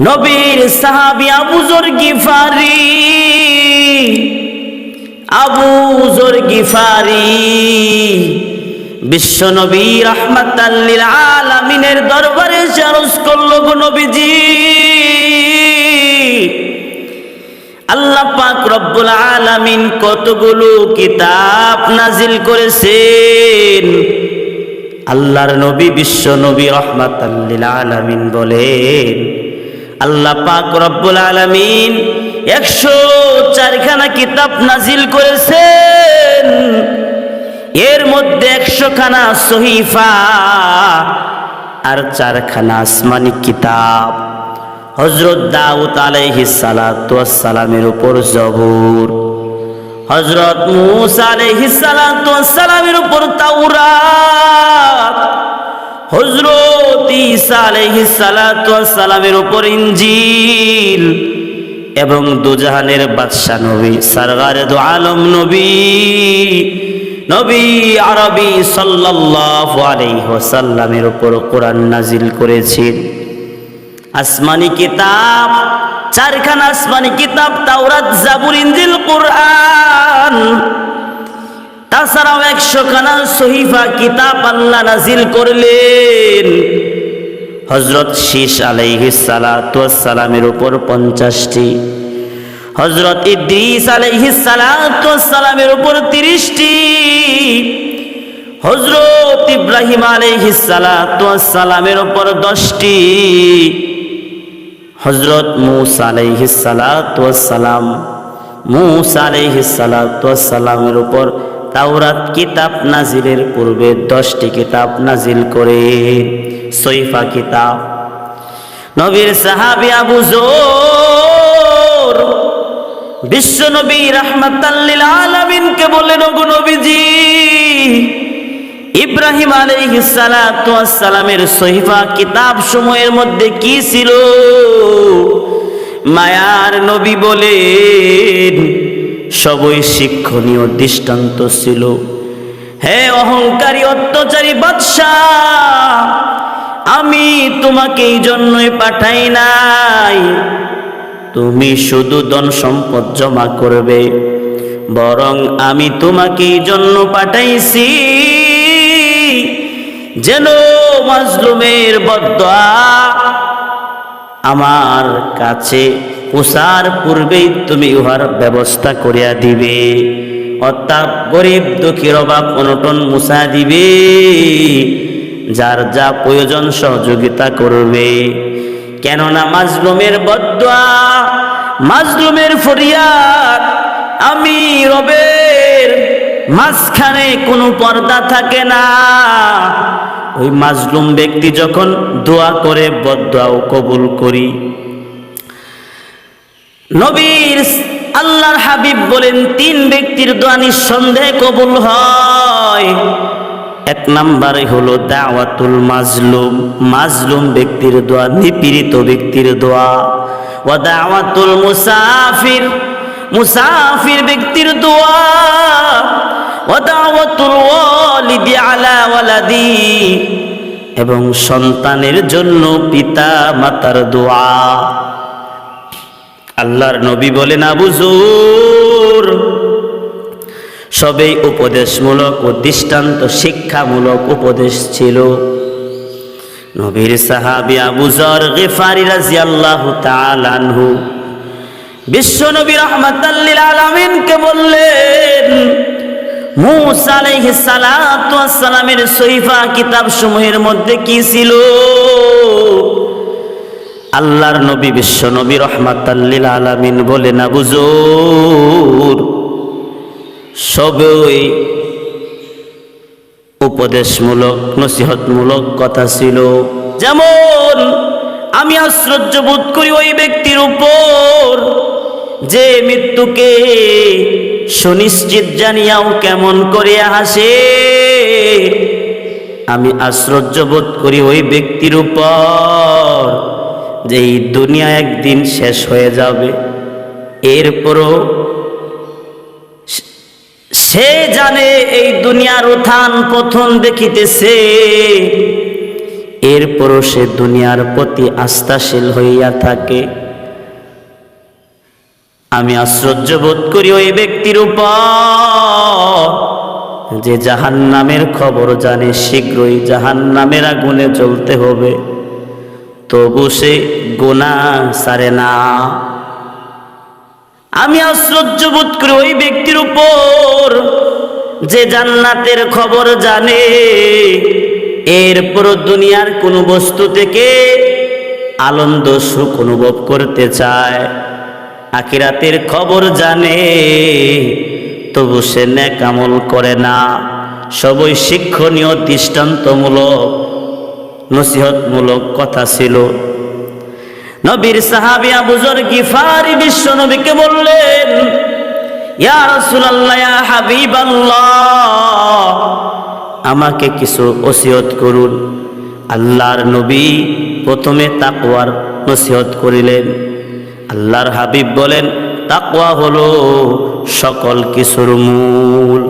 নবীর সাহাবি আবুজর গিফারি আবুজর গিফারি। বিশ্ব নবী রহমাতাল্লিল আলামিনের দরবারে চারজ করল গো নবীজি। আল্লাহ পাক রব্বুল আলামিন কতগুলো কিতাব নাজিল করেছেন। আল্লাহর নবী বিশ্ব নবী রহমাতাল্লিল আলামিন বলেন আল্লাহ পাক রব্বুল আলামিন একশো চারখানা কিতাব নাজিল করেছেন। এর মধ্যে একশো খানা সহিফা আর চারখানা আসমানি কিতাব। হজরত দাউদ আলাইহি সালামের উপর জবুর। হজরত মুসা আলাইহি সালামের উপর তাওরাত। হজরত ঈসা আলাইহি সালামের উপর ইঞ্জিল এবং দুজাহানের বাদশা নবী সরগারে আলম নবী নবী আরবি সাল্লাল্লাহু আলাইহি ওয়াসাল্লামের উপর কোরআন নাজিল করেছেন। আসমানি কিতাব, চারখানা আসমানি কিতাব, তাওরাত, জাবুর, ইনজিল, কোরআন তাছাড়াও একশো খানা সহিফা কিতাব আল্লাহ নাজিল করলেন। হজরত শীষ আলাইহি সালামের উপর পঞ্চাশটি। হজরত ইদ্রিস আলাইহি সালামের উপর তিরিশটি। হজরত ইব্রাহিম আলাইহি সালামের উপর দশটি। হজরত মুসা আলাইহি সালাম, মুসা আলাইহি সালামের উপর তাওরাত কিতাব নাজিলের পূর্বে দশটি কিতাব নাজিল করে। সৈফা কিতাব। নবীর সাহাবি আবু জোর। বিশ্ব নবী রহমাতাল্লিল আলামিনকে বললেন ওগো নবীজি, ইব্রাহিম আলাইহিস সালাতু ওয়াস সালামের সহিফা কিতাব সময়ের মধ্যে কি ছিল? মায়ার নবী বলেন সবই শিক্ষণীয়, দৃষ্টান্ত ছিল। হে অহংকারী, অত্যাচারী বাদশাহ, আমি তোমাকে এই জন্যই পাঠাই নাই। তুমি শুধু ধন সম্পদ জমা করবে, বরং আমি তোমাকে এই জন্য পাঠাইছি, যেন মাজলুমের বদয়া আমার কাছে পোষার পূর্বেই তুমি উহার ব্যবস্থা করিয়া দিবে। অর্থাৎ গরিব দুঃখীর অভাব অনটন মুছা দিবে। যার যা প্রয়োজন সহযোগিতা করবে। কেননা মাজলুমের বদয়া, মাজলুমের ফরিয়াদ, আমি রবের মাঝখানে কোনো পর্দা থাকে না। ওই মাজলুম ব্যক্তি যখন দোয়া করে, বদয়াও কবুল করি। নবীর আল্লাহর হাবিব বলেন, তিন ব্যক্তির দোয়া নিঃসন্দেহে কবুল হয়। এক নম্বরে হলো দাওয়াতুল মাজলুম। মাজলুম ব্যক্তির দোয়া, নিপীড়িত ব্যক্তির দোয়া। ও দাওয়াতুল মুসাফির মুসাফির ব্যক্তির দোয়া। ও দাওয়াতুল ওয়ালিদি আলা ওয়ালাদি। এবং সন্তানের জন্য পিতা মাতার দোয়া। আল্লাহর নবী বলেন, আবু জুর। সবেই উপদেশমূলক ও দৃষ্টান্ত শিক্ষামূলক উপদেশ ছিল। নবীর সাহাবি আবু জর গেফারি রাজিয়াল্লাহু তাআলা আনহু বিশ্ব নবী রহমাতাল্লিল আলামিনকে বললেন, মুসা ওয়াস সালামের সহিফা কিতাব সমূহের মধ্যে কি ছিল? আল্লাহর নবী, বিশ্ব নবী রহমাতাল্লিল আলামিন বলেন আবু জুর সবই উপদেশমূলক, নসিহতমূলক কথা ছিল। যেমন আমি আশ্চর্য বোধ করি ওই ব্যক্তির উপর যে মৃত্যুকে সুনিশ্চিত জানিয়াও কেমন করিয়া হাসে। আমি আশ্চর্য বোধ করি ওই ব্যক্তির উপর যে এই দুনিয়া একদিন শেষ হয়ে যাবে, এরপরও সে জানে এই দুনিয়ার উত্থান পথন দেখিতেছে। এরপরও সে দুনিয়ার প্রতি আস্থাশীল হইয়া থাকে। আমি আশ্চর্য বোধ করি ওই ব্যক্তির উপর, যে জাহান নামের খবর জানে শীঘ্রই জাহান নামের আগুনে জ্বলতে হবে। তবু সে গোনা সারে না। আমি আশ্চর্য বোধ করি ওই ব্যক্তির উপর যে জান্নাতের খবর জানে। এরপর দুনিয়ার কোনো বস্তু থেকে আনন্দ সুখ অনুভব করতে চায়। আখিরাতের খবর জানে, তবু সে ন্যাকামল করে না। সবই শিক্ষণীয়, দৃষ্টান্তমূলক। নসিহতমূলক কথা ছিল। নবীর সাহাবি আবুজর গিফারি বিশ্ব নবীকে বললেন, ইয়া আমাকে কিছু ওসিয়ত করুন। আল্লাহর নবী প্রথমে তাকওয়ার নসিহত করিলেন। আল্লাহর হাবিব বলেন, তাকওয়া হলো সকল কিছুর মূল।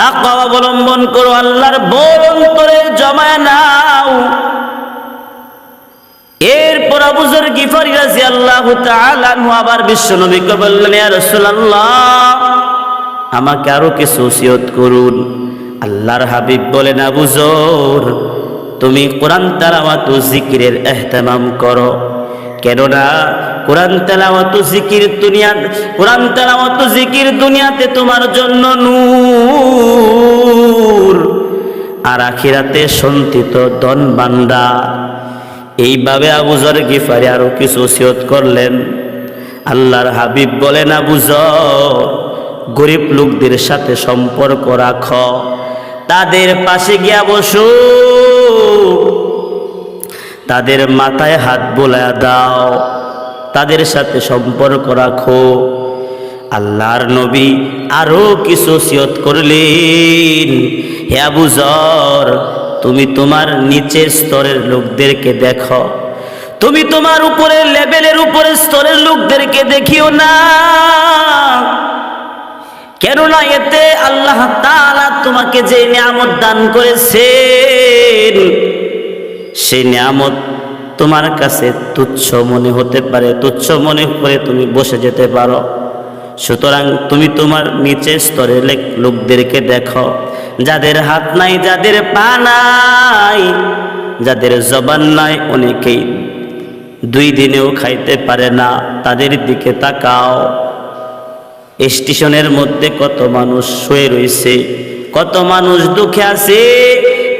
তাকওয়া অবলম্বন করো, আল্লাহর বল অন্তরে জমায় নাও। এরপর আবুজর গিফারি রাজি আল্লাহ আবার বিশ্ব নবীকে বললেন রাসূলুল্লাহ, আমাকে আরও কিছু ওসিয়ত করুন। আল্লাহর হাবিব বলেন আবুজর তুমি কোরআন, তালাওয়াত ও জিকিরের এহতেমাম করো। কেননা কোরআন তেলাওয়াত জিকির দুনিয়া কোরআন তেলাওয়াত জিকির দুনিয়াতে তোমার জন্য নূর। আর আখিরাতে সন্তিত দন বান্দা। এইভাবে আবুজর গিফারি আরও কিছু ওসিয়ত করলেন। আল্লাহর হাবিব বলেন আবুজর গরিব লোকদের সাথে সম্পর্ক রাখ। তাদের পাশে গিয়া বসো। তাদের মাথায় হাত বোলায়া দাও, তাদের সাথে সম্পর্ক রাখো। আল্লাহর নবী আরও কিছু সিয়ত করলেন। হে আবুজর তুমি তোমার নিচের স্তরের লোকদেরকে দেখো। তুমি তোমার উপরের লেভেলের উপরের স্তরের লোকদেরকে দেখিও না। কেননা এতে আল্লাহ তাআলা তোমাকে যে নিয়ামত দান করেছেন সেই নিয়ামত তোমার কাছে তুচ্ছ মনে হতে পারে, তুচ্ছ মনে করে তুমি বসে যেতে পারো। সুতরাং তুমি তোমার নিচের স্তরের লেক- লোকদেরকে দেখো। যাদের হাত নাই, যাদের পা নাই, যাদের জবান নাই, অনেকেই দুই দিনেও খাইতে পারে না। তাদের দিকে তাকাও। স্টেশনের মধ্যে কত মানুষ শুয়ে রয়েছে, কত মানুষ দুঃখে আছে।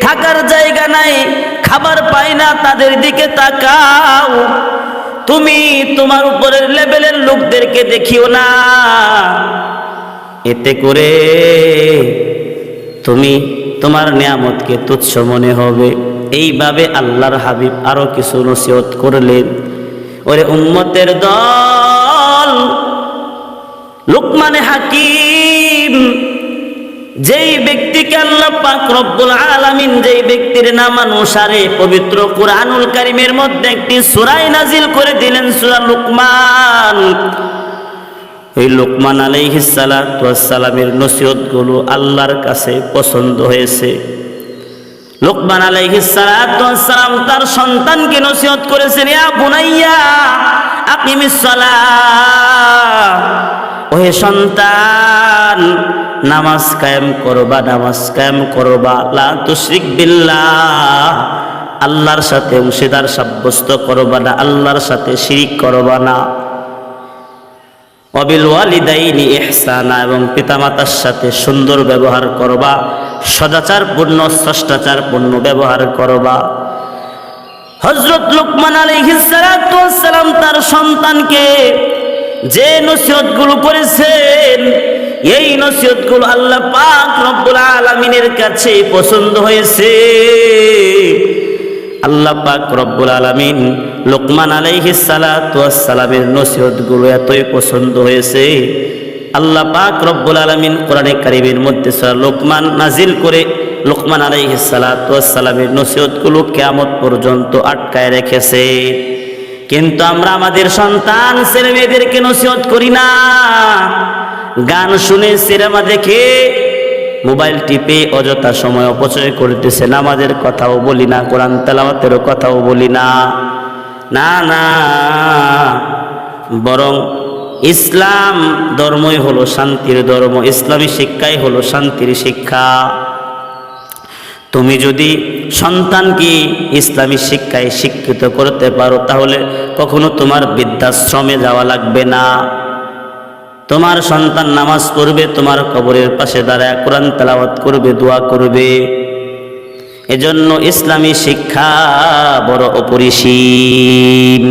থাকার জায়গা নাই, খাবার পায় না, তাদের দিকে তাকাও। তুমি তোমার উপরের লেভেলের লোকদেরকে দেখিও না। এতে করে তুমি তোমার নিয়ামতকে তুচ্ছ মনে হবে। এইভাবে আল্লাহর হাবিব আরও কিছু নসিহত করলেন। ওরে উম্মতের দল, লোকমানে হাকিম যেই ব্যক্তিকে আল্লাহ পাক রব্বুল আলামিন যেই ব্যক্তির নাম অনুসারে পবিত্র কুরআনুল কারীমের মধ্যে একটি সূরা নাজিল করে দিলেন সূরা লুকমান। এই লোকমান সালামের নসিহতগুলো আল্লাহর কাছে পছন্দ হয়েছে। লোকমান আলাইহিস সালাতু ওয়াস সালাম তার সন্তানকে নসিহত করেছেন, ইয়া বুনাইয়া, আকিমিস সালাহ, ওহে সন্তান নামাজ কায়েম করবা, নামাজ কায়েম করবা। লা তুশরিক বিল্লাহ। আল্লাহর সাথে অংশীদার সাব্যস্ত করবা না, আল্লাহর সাথে শিরিক করবা না। অবিল ওয়ালিদাইনি ইহসানা এবং পিতামাতার সাথে সুন্দর ব্যবহার করবা, সদাচারপূর্ণ শ্রেষ্টাচারপূর্ণ ব্যবহার করবা। হজরত লুকমান সালাম তার সন্তানকে যে নসিহতগুলো করেছেন এই নসিহতগুলো আল্লাহ পাক রব্বুল আলামিনের কাছে পছন্দ হয়েছে। আল্লাহ পাক রব্বুল আলামিন লোকমান আলাইহিস সালামের নসিহতগুলো এতই পছন্দ হয়েছে। আল্লাহ পাক রব্বুল আলামিন কোরআনে কারিমের মধ্যে সূরা লোকমান নাজিল করে লোকমান আলাইহিস সালামের নসিহতগুলো কিয়ামত পর্যন্ত আটকায় রেখেছে। কিন্তু আমরা আমাদের সন্তান ছেলে মেয়েদেরকে নসিহত করি না। গান শুনে সিনেমা দেখে মোবাইল টিপে অযথা সময় অপচয় করতেছে। নামাজের কথাও বলি না, কোরআন তেলাওয়াতেরও কথাও বলি না। না না। বরং ইসলাম ধর্মই হলো শান্তির ধর্ম, ইসলামী শিক্ষাই হলো শান্তির শিক্ষা। তুমি যদি সন্তানকে ইসলামী শিক্ষায় শিক্ষিত করতে পারো, তাহলে কখনো তোমার বৃদ্ধাশ্রমে যাওয়া লাগবে না। তোমার সন্তান নামাজ পড়বে, তোমার কবরের পাশে দাঁড়ায় কোরআন তেলাওয়াত করবে, দোয়া করবে। এজন্য ইসলামী শিক্ষা বড় অপরিসীম।